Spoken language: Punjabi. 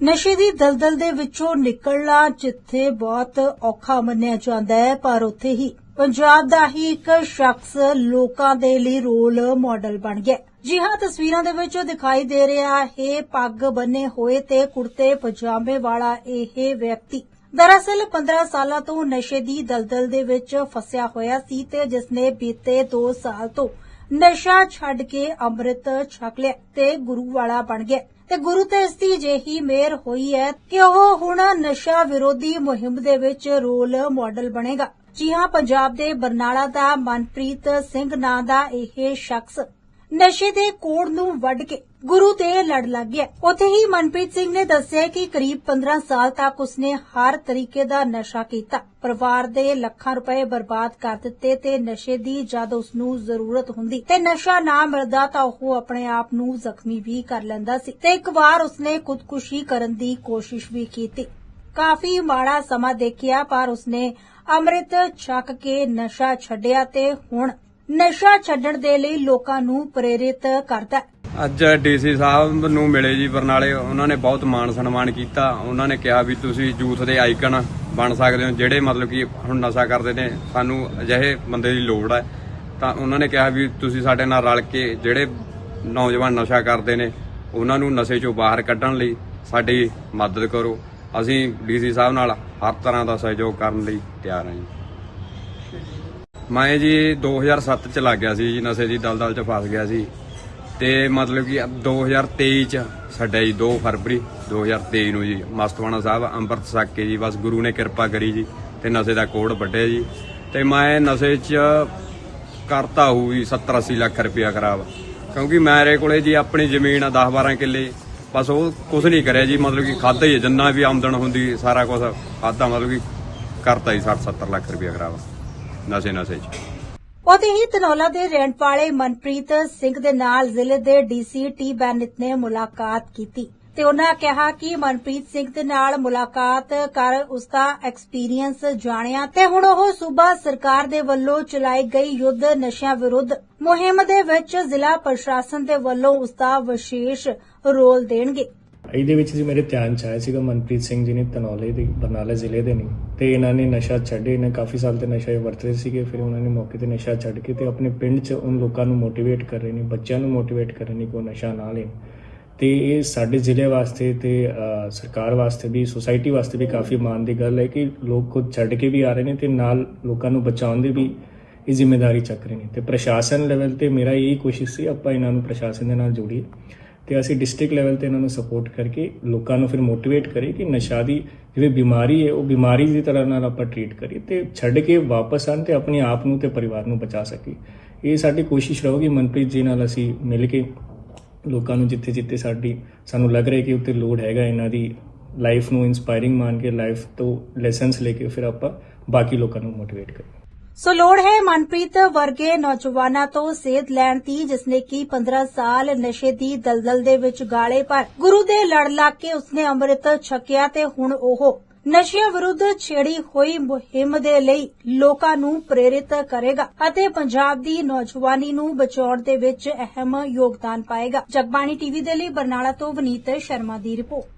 ਨਸ਼ੇ ਦੀ ਦਲਦਲ ਦੇ ਵਿੱਚੋਂ ਨਿਕਲਣਾ ਜਿੱਥੇ ਬਹੁਤ ਔਖਾ ਮੰਨਿਆ ਜਾਂਦਾ ਹੈ, ਪਰ ਉੱਥੇ ਹੀ ਪੰਜਾਬ ਦਾ ਹੀ ਇੱਕ ਸ਼ਖਸ ਲੋਕਾਂ ਦੇ ਲਈ ਰੋਲ ਮਾਡਲ ਬਣ ਗਿਆ ਜੀ ਹਾਂ, ਤਸਵੀਰਾਂ ਦੇ ਵਿੱਚ ਦਿਖਾਈ ਦੇ ਰਿਹਾ ਹੈ ਪੱਗ ਬੰਨੇ ਹੋਏ ਤੇ ਕੁੜਤੇ, ਪਜਾਮੇ ਵਾਲਾ ਇਹ ਵਿਅਕਤੀ। ਦਰਅਸਲ 15 ਸਾਲਾਂ ਤੋਂ ਨਸ਼ੇ ਦੀ ਦਲਦਲ ਦੇ ਵਿੱਚ ਫਸਿਆ ਹੋਇਆ ਸੀ ਤੇ ਜਿਸਨੇ ਬੀਤੇ 2 ਸਾਲ ਤੋਂ ਨਸ਼ਾ ਛੱਡ ਕੇ ਅੰਮ੍ਰਿਤ ਛਕ ਲਿਆ ਤੇ ਗੁਰੂ ਵਾਲਾ ਬਣ ਗਿਆ। ਤੇ ਗੁਰੂ ਤੇ ਇਸ ਦੀ ਜਿਹੀ ਮਿਹਰ ਹੋਈ ਹੈ ਕਿ ਉਹ ਹੁਣ ਨਸ਼ਾ ਵਿਰੋਧੀ ਮੁਹਿੰਮ ਦੇ ਵਿੱਚ ਰੋਲ ਮਾਡਲ ਬਣੇਗਾ। ਜੀ ਹਾਂ, ਪੰਜਾਬ ਦੇ ਬਰਨਾਲਾ ਦਾ ਮਨਪ੍ਰੀਤ ਸਿੰਘ ਨਾਂ ਦਾ ਇਹ ਸ਼ਖਸ ਨਸ਼ੇ ਦੇ ਕੋੜ ਨੂੰ ਵੱਢ ਕੇ ਗੁਰੂ ਤੇ ਲੜ ਲੱਗ ਗਿਆ। ਉੱਥੇ ਹੀ ਮਨਪ੍ਰੀਤ ਸਿੰਘ ਨੇ ਦੱਸਿਆ ਕਿ ਕਰੀਬ 15 ਸਾਲ ਤੱਕ ਉਸਨੇ ਹਰ ਤਰੀਕੇ ਦਾ ਨਸ਼ਾ ਕੀਤਾ। ਪਰਿਵਾਰ ਦੇ ਲੱਖਾਂ ਰੁਪਏ ਬਰਬਾਦ ਕਰ ਦਿੱਤੇ ਤੇ ਨਸ਼ੇ ਦੀ ਜਦ ਉਸ ਨੂੰ ਜ਼ਰੂਰਤ ਹੁੰਦੀ ਤੇ ਨਸ਼ਾ ਨਾ ਮਿਲਦਾ ਤਾਂ ਉਹ ਆਪਣੇ ਆਪ ਨੂੰ ਜ਼ਖਮੀ ਵੀ ਕਰ ਲੈਂਦਾ ਸੀ ਤੇ ਇੱਕ ਵਾਰ ਉਸਨੇ ਖੁਦਕੁਸ਼ੀ ਕਰਨ ਦੀ ਕੋਸ਼ਿਸ਼ ਵੀ ਕੀਤੀ। ਕਾਫੀ ਮਾੜਾ ਸਮਾਂ ਦੇਖਿਆ ਪਰ ਉਸਨੇ ਅੰਮ੍ਰਿਤ ਛਕ ਕੇ ਨਸ਼ਾ ਛੱਡਿਆ ਤੇ ਹੁਣ ਨਸ਼ਾ ਛੱਡਣ ਦੇ ਲਈ ਲੋਕਾਂ ਨੂੰ ਪ੍ਰੇਰਿਤ ਕਰਦਾ ਹੈ। ਅੱਜ ਡੀਸੀ ਸਾਹਿਬ ਨੂੰ ਮਿਲੇ ਜੀ ਬਰਨਾਲੇ। ਉਹਨਾਂ ਨੇ ਬਹੁਤ ਮਾਣ ਸਨਮਾਨ ਕੀਤਾ। ਉਹਨਾਂ ਨੇ ਕਿਹਾ ਵੀ ਤੁਸੀਂ ਯੂਥ ਦੇ ਆਈਕਨ ਬਣ ਸਕਦੇ ਹੋ, ਜਿਹੜੇ ਮਤਲਬ ਕਿ ਹੁਣ ਨਸ਼ਾ ਕਰਦੇ ਨੇ, ਸਾਨੂੰ ਅਜਿਹੇ ਬੰਦੇ ਦੀ ਲੋੜ ਹੈ। ਤਾਂ ਉਹਨਾਂ ਨੇ ਕਿਹਾ ਵੀ ਤੁਸੀਂ ਸਾਡੇ ਨਾਲ ਰਲ ਕੇ ਜਿਹੜੇ ਨੌਜਵਾਨ ਨਸ਼ਾ ਕਰਦੇ ਨੇ, ਉਹਨਾਂ ਨੂੰ ਨਸ਼ੇ ਚੋਂ ਬਾਹਰ ਕੱਢਣ ਲਈ ਸਾਡੀ ਮਦਦ ਕਰੋ। ਅਸੀਂ ਡੀਸੀ ਸਾਹਿਬ ਨਾਲ ਹਰ ਤਰ੍ਹਾਂ ਦਾ ਸਹਿਯੋਗ ਕਰਨ ਲਈ ਤਿਆਰ ਹਾਂ ਜੀ। ਮੈਂ ਜੀ 2007 ਚ ਲੱਗ ਗਿਆ ਸੀ ਜੀ ਨਸ਼ੇ ਦੀ ਦਲਦਲ ਚ ਫਸ ਗਿਆ ਸੀ। ਤੇ ਮਤਲਬ ਕਿ 2023 ਚ ਸਾਡਾ ਜੀ 2 ਫਰਵਰੀ 2023 ਨੂੰ ਜੀ ਮਸਤਵਾਣਾ ਸਾਹਿਬ ਅੰਮ੍ਰਿਤ ਛਕ ਕੇ ਜੀ ਬਸ ਗੁਰੂ ਨੇ ਕਿਰਪਾ ਕਰੀ ਜੀ ਤੇ ਨਸ਼ੇ ਦਾ ਕੋੜ ਵੱਢਿਆ ਜੀ। ਤੇ ਮੈਂ ਨਸ਼ੇ ਚ ਕਰਤਾ ਹੋਊ ਜੀ 70 80 ਲੱਖ ਰੁਪਇਆ ਖਰਾਬ। ਕਿਉਂਕਿ ਮੇਰੇ ਕੋਲੇ ਜੀ ਆਪਣੀ ਜ਼ਮੀਨ ਆ 10 12 ਕਿੱਲੇ। ਬਸ ਉਹ ਕੁਝ ਨਹੀਂ ਕਰਿਆ ਜੀ ਮਤਲਬ ਕਿ ਖਾਦਾ ਹੀ ਹੈ, ਜਿੰਨਾ ਵੀ ਆਮਦਨ ਹੁੰਦੀ ਸਾਰਾ ਕੁਝ ਖਾਦਾ ਮਤਲਬ ਕਿ ਕਰਤਾ ਹੀ 60 70 ਲੱਖ ਰੁਪਇਆ ਖਰਾਬ। ਨਸ਼ੇ ਨਸ਼ੇ ਚ। ਉਹਦੇ ਹੀ ਤਨੌਲਾ ਦੇ ਰਹਿਣ ਵਾਲੇ ਮਨਪ੍ਰੀਤ ਸਿੰਘ ਦੇ ਨਾਲ ਜ਼ਿਲ੍ਹੇ ਦੇ ਡੀਸੀ ਟੀ ਬੈਨਿਤ ਨੇ ਮੁਲਾਕਾਤ ਕੀਤੀ ਤੇ ਉਹਨਾਂ ਕਿਹਾ ਕਿ ਮਨਪ੍ਰੀਤ ਸਿੰਘ ਦੇ ਨਾਲ ਮੁਲਾਕਾਤ ਕਰ ਉਸ ਦਾ ਐਕਸਪੀਰੀਅੰਸ ਜਾਣਿਆ ਤੇ ਹੁਣ ਉਹ ਸੂਬਾ ਸਰਕਾਰ ਦੇ ਵੱਲੋਂ ਚਲਾਈ ਗਈ ਯੁੱਧ ਨਸ਼ਿਆਂ ਵਿਰੁੱਧ ਮੁਹਿੰਮ ਦੇ ਵਿੱਚ ਜ਼ਿਲ੍ਹਾ ਪ੍ਰਸ਼ਾਸਨ ਦੇ ਵੱਲੋਂ ਉਸ ਦਾ ਵਿਸ਼ੇਸ਼ ਰੋਲ ਦੇਣਗੇ। ਇਹਦੇ ਵਿੱਚ ਜੀ ਮੇਰੇ ਧਿਆਨ ਚ ਆਇਆ ਸੀਗਾ ਮਨਪ੍ਰੀਤ ਸਿੰਘ ਜੀ ਨੇ ਤਨੌਲੇ ਦੇ, ਬਰਨਾਲਾ ਜ਼ਿਲ੍ਹੇ ਦੇ ਨੇ। ਤੇ ਇਹਨਾਂ ਨੇ ਨਸ਼ਾ ਛੱਡੇ, ਇਹਨਾਂ ਕਾਫੀ ਸਾਲ ਤੇ ਨਸ਼ਾ ਇਹ ਵਰਤਦੇ ਸੀਗੇ, ਫਿਰ ਉਹਨਾਂ ਨੇ ਮੌਕੇ ਤੇ ਨਸ਼ਾ ਛੱਡ ਕੇ ਤੇ ਆਪਣੇ ਪਿੰਡ 'ਚ ਉਹਨਾਂ ਲੋਕਾਂ ਨੂੰ ਮੋਟੀਵੇਟ ਕਰ ਰਹੇ ਨੇ, ਬੱਚਿਆਂ ਨੂੰ ਮੋਟੀਵੇਟ ਕਰ ਰਹੇ ਨੇ ਕਿ ਉਹ ਨਸ਼ਾ ਨਾ ਲੈਣ। ਤੇ ਇਹ ਸਾਡੇ ਜ਼ਿਲ੍ਹੇ ਵਾਸਤੇ ਤੇ ਸਰਕਾਰ ਵਾਸਤੇ ਵੀ ਸੁਸਾਇਟੀ ਵਾਸਤੇ ਵੀ ਕਾਫੀ ਮਾਣ ਦੀ ਗੱਲ ਹੈ ਕਿ ਲੋਕ ਖੁਦ ਛੱਡ ਕੇ ਵੀ ਆ ਰਹੇ ਨੇ ਤੇ ਨਾਲ ਲੋਕਾਂ ਨੂੰ ਬਚਾਉਣ ਦੀ ਵੀ ਇਹ ਜ਼ਿੰਮੇਵਾਰੀ ਚੱਕ ਰਹੇ ਨੇ। ਤੇ ਪ੍ਰਸ਼ਾਸਨ ਲੈਵਲ ਤੇ ਮੇਰਾ ਇਹੀ ਕੋਸ਼ਿਸ਼ ਸੀ, ਆਪਾਂ ਇਹਨਾਂ ਨੂੰ ਪ੍ਰਸ਼ਾਸਨ ਦੇ ਨਾਲ ਜੋੜੀਏ। ਤੇ ਅਸੀਂ ਡਿਸਟ੍ਰਿਕਟ ਲੈਵਲ ਤੇ ਇਹਨਾਂ ਨੂੰ ਸਪੋਰਟ ਕਰਕੇ ਲੋਕਾਂ ਨੂੰ ਫਿਰ ਮੋਟੀਵੇਟ ਕਰੀਏ ਕਿ ਨਸ਼ਾ ਦੀ ਜਿਹੜੀ ਬਿਮਾਰੀ ਹੈ, ਉਹ ਬਿਮਾਰੀ ਦੀ ਤਰ੍ਹਾਂ ਨਾਲ ਆਪਾਂ ਟ੍ਰੀਟ ਕਰੀਏ ਤੇ ਛੱਡ ਕੇ ਵਾਪਸ ਆਣ ਤੇ ਆਪਣੇ ਆਪ ਨੂੰ ਤੇ ਪਰਿਵਾਰ ਨੂੰ ਬਚਾ ਸਕੀਏ। ਇਹ ਸਾਡੀ ਕੋਸ਼ਿਸ਼ ਰਹੂਗੀ, ਮਨਪ੍ਰੀਤ ਜੀ ਨਾਲ ਅਸੀਂ ਮਿਲ ਕੇ ਲੋਕਾਂ ਨੂੰ ਜਿੱਥੇ ਜਿੱਥੇ ਸਾਡੀ, ਸਾਨੂੰ ਲੱਗ ਰਿਹਾ ਕਿ ਉੱਤੇ ਲੋਡ ਹੈਗਾ ਇਹਨਾਂ ਦੀ ਲਾਈਫ ਨੂੰ ਇਨਸਪਾਇਰਿੰਗ ਮੰਨ ਕੇ ਲਾਈਫ ਤੋਂ ਲੈਸਨਸ ਲੈ ਕੇ ਫਿਰ ਆਪਾਂ ਬਾਕੀ ਲੋਕਾਂ ਨੂੰ ਮੋਟੀਵੇਟ ਕਰੀਏ। ਸੋ ਲੋੜ ਹੈ ਮਨਪ੍ਰੀਤ ਵਰਗੇ ਨੌਜਵਾਨਾਂ ਤੋਂ ਸੇਧ ਲੈਣ ਦੀ ਜਿਸਨੇ ਕਿ 15 ਸਾਲ ਨਸ਼ੇ ਦੀ ਦਲਦਲ ਦੇ ਵਿੱਚ ਗਾਲੇ ਪਰ ਗੁਰੂ ਦੇ ਲੜ ਲੱਗ ਕੇ ਉਸਨੇ ਅੰਮ੍ਰਿਤ ਛਕਿਆ ਤੇ ਹੁਣ ਉਹ ਨਸ਼ਿਆਂ ਵਿਰੁੱਧ ਛੇੜੀ ਹੋਈ ਮੁਹਿੰਮ ਦੇ ਲਈ ਲੋਕਾਂ ਨੂੰ ਪ੍ਰੇਰਿਤ ਕਰੇਗਾ ਅਤੇ ਪੰਜਾਬ ਦੀ ਨੌਜਵਾਨੀ ਨੂੰ ਬਚਾਉਣ ਦੇ ਵਿੱਚ ਅਹਿਮ ਯੋਗਦਾਨ ਪਾਏਗਾ। ਜਗਬਾਣੀ ਟੀਵੀ ਦੇ ਲਈ ਬਰਨਾਲਾ ਤੋਂ ਵਨੀਤ ਸ਼ਰਮਾ ਦੀ ਰਿਪੋਰਟ।